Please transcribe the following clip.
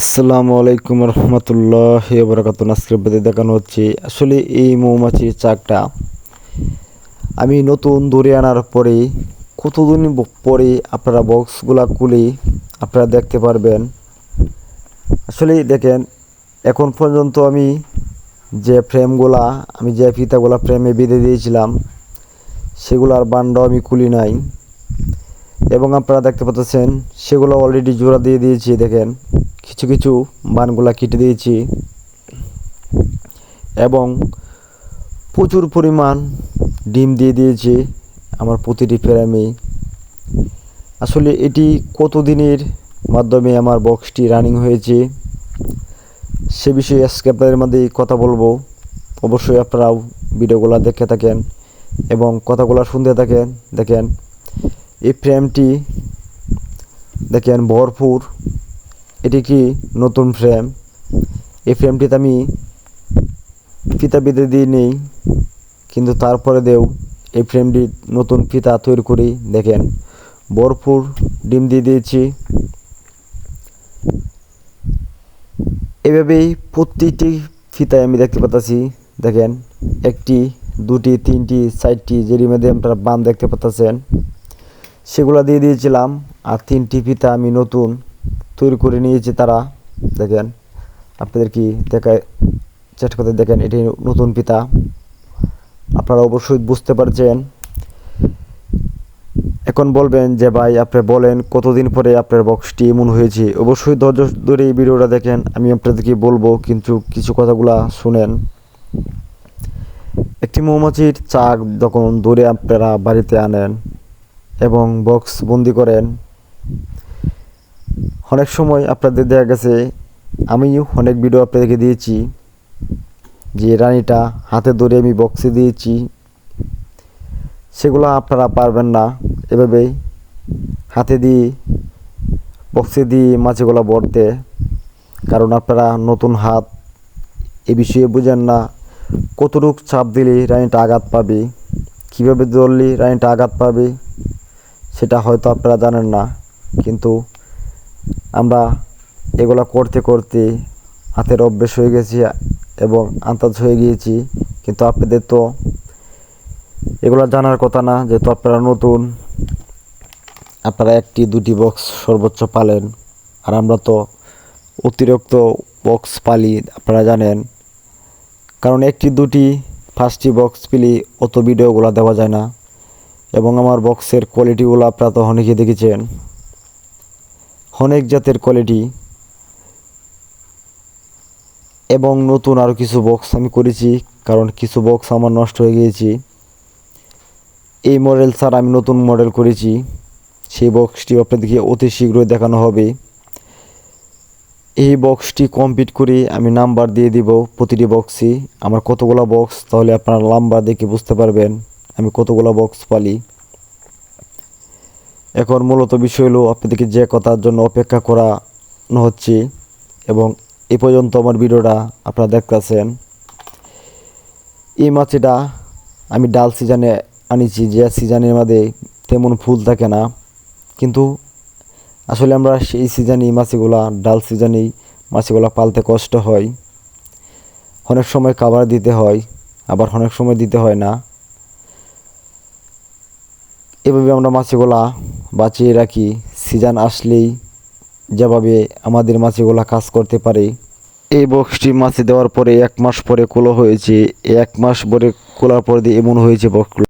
আসসালামু আলাইকুম রহমতুল্লাহ বরকাত আজকের বেদে দেখানো হচ্ছে আসলে এই মৌমাছির চাকটা। আমি নতুন দূরে আনার পরে, কতদিন পরে আপনারা বক্সগুলা খুলে আপনারা দেখতে পারবেন। আসলে দেখেন, এখন পর্যন্ত আমি যে ফ্রেমগুলা, আমি যে ফিতাগুলা ফ্রেমে বেঁধে দিয়েছিলাম, সেগুলার বান্ডও আমি খুলি নাই। এবং আপনারা দেখতে পাচ্ছেন, সেগুলো অলরেডি জোড়া দিয়ে দিয়েছি, দেখেন। কিছু কিছু বানগুলা কেটে দিয়েছি। এবং প্রচুর পরিমাণ ডিম দিয়ে দিয়েছি আমার প্রতিটি ফ্রেমে। আসলে এটি কতদিনের মাধ্যমে আমার বক্সটি রানিং হয়েছে, সে বিষয়ে আজকে আপনাদের মধ্যে কথা বলব। অবশ্যই আপনারাও ভিডিওগুলো দেখে থাকেন এবং কথাগুলো শুনতে থাকেন, দেখেন। এই ফ্রেমটি, দেখেন, ভরপুর। এটি কি নতুন ফ্রেম এই ফ্রেমটিতে আমি ফিতা বেঁধে দিয়ে নেই, কিন্তু তারপরে দেও এই ফ্রেমটি নতুন ফিতা তৈরি করি। দেখেন, ভরপুর ডিম দিয়ে দিয়েছি। এভাবেই প্রতিটি ফিতায় আমি দেখতে পাচ্ছি দেখেন, একটি, দুটি, তিনটি, চারটি যেটির মধ্যে আপনারা বান দেখতে পাচ্ছেন সেগুলো দিয়ে দিয়েছিলাম। আর তিনটি ফিতা আমি নতুন তৈরি করে নিয়েছি তারা। দেখেন, আপনাদের কি দেখায় চেষ্টা করতে দেখেন, এটি নতুন পিতা। আপনারা অবশ্যই বুঝতে পারছেন। এখন বলবেন যে, ভাই, আপনি বলেন কতদিন পরে আপনার বক্সটি এমন হয়েছে? অবশ্যই ধৈর্য ধরে এই ভিডিওটা দেখেন, আমি আপনাদেরকে বলব, কিন্তু কিছু কথাগুলা শুনেন। একটি মৌমাছির চাক যখন ধরে আপনারা বাড়িতে আনেন এবং বক্স বন্দি করেন অনেক সময় আপনাদের দেখা গেছে, আমিও অনেক ভিডিও আপনাদেরকে দিয়েছি যে রানীটা হাতে ধরে আমি বক্সে দিয়েছি। সেগুলো আপনারা পারবেন না। এভাবে হাতে দিয়ে বক্সে দিয়ে মাছগুলো ভরতে। কারণ আপনারা নতুন হাত, এ বিষয়ে বুঝেন না কতটুক চাপ দিলে রানীটা আঘাত পাবে, কীভাবে ধরলে রানীটা আঘাত পাবে, সেটা হয়তো আপনারা জানেন না। কিন্তু আমরা এগুলো করতে করতে হাতের অভ্যেস হয়ে গেছি এবং আন্দাজ হয়ে গিয়েছি। কিন্তু আপনাদের তো এগুলো জানার কথা না, যেহেতু আপনারা নতুন, আপনারা একটি দুটি বক্স সর্বোচ্চ পালেন। আর আমরা তো অতিরিক্ত বক্স পালি, আপনারা জানেন। কারণ একটি দুটি ফার্স্টটি বক্স পেলে অত ভিডিওগুলো দেওয়া যায় না। এবং আমার বক্সের কোয়ালিটিগুলো আপনারা তো অনেকে দেখেছেন। অনেক জাতের কোয়ালিটি এবং নতুন আরও কিছু বক্স আমি করেছি, কারণ কিছু বক্স আমার নষ্ট হয়ে গিয়েছে। এই মডেল স্যার আমি নতুন মডেল করেছি। সেই বক্সটি আপনাদেরকে অতি শীঘ্রই দেখানো হবে। এই বক্সটি কমপ্লিট করে আমি নাম্বার দিয়ে দিব প্রতিটি বক্সই আমার কতগুলো বক্স তাহলে আপনারা নাম্বার দেখে বুঝতে পারবেন। আমি কতগুলো বক্স পালি। এখন মূলত বিষয় হলো আপনাদেরকে যে কথার জন্য অপেক্ষা করানো হচ্ছে এবং এ পর্যন্ত আমার ভিডিওটা আপনারা দেখতেছেন। এই মাছটা আমি ডাল সিজনে আনিছি, যে সিজনের মধ্যে তেমন ফুল থাকে না। কিন্তু আসলে আমরা সেই সিজনেই মাছিগুলা, ডাল সিজনেই মাছিগুলা পালতে কষ্ট হয়। অনেক সময় খাবার দিতে হয়, আবার অনেক সময় দিতে হয় না। এভাবে আমরা মাছগুলা বাঁচিয়ে রাখি। সিজন আসলেই যেভাবে আমাদের মাছিগুলো কাজ করতে পারে। এই বক্সটি মাছে দেওয়ার পরে এক মাস পরে কুলো হয়েছে। এক মাস পরে কুলার পরে দিয়ে এমন হয়েছে বক্স